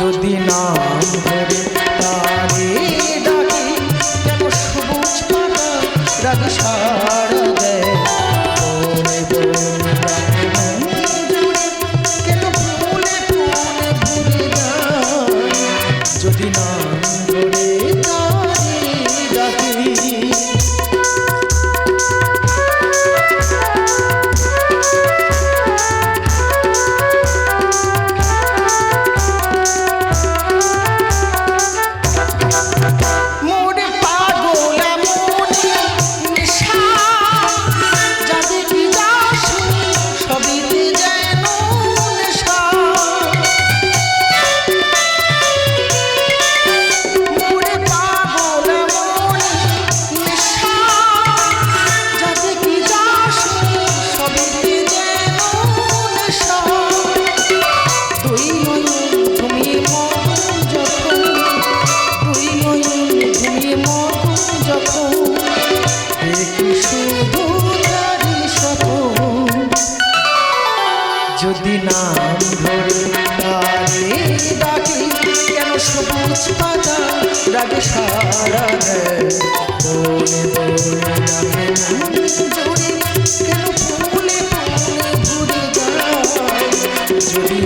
যদি নাম ধরে তারে তারে ডাকি কেন সবুজ পাতা রাগে সারা দেয় বলে বলে কেন ফুলে ফুলে ঘুরে যায় যদি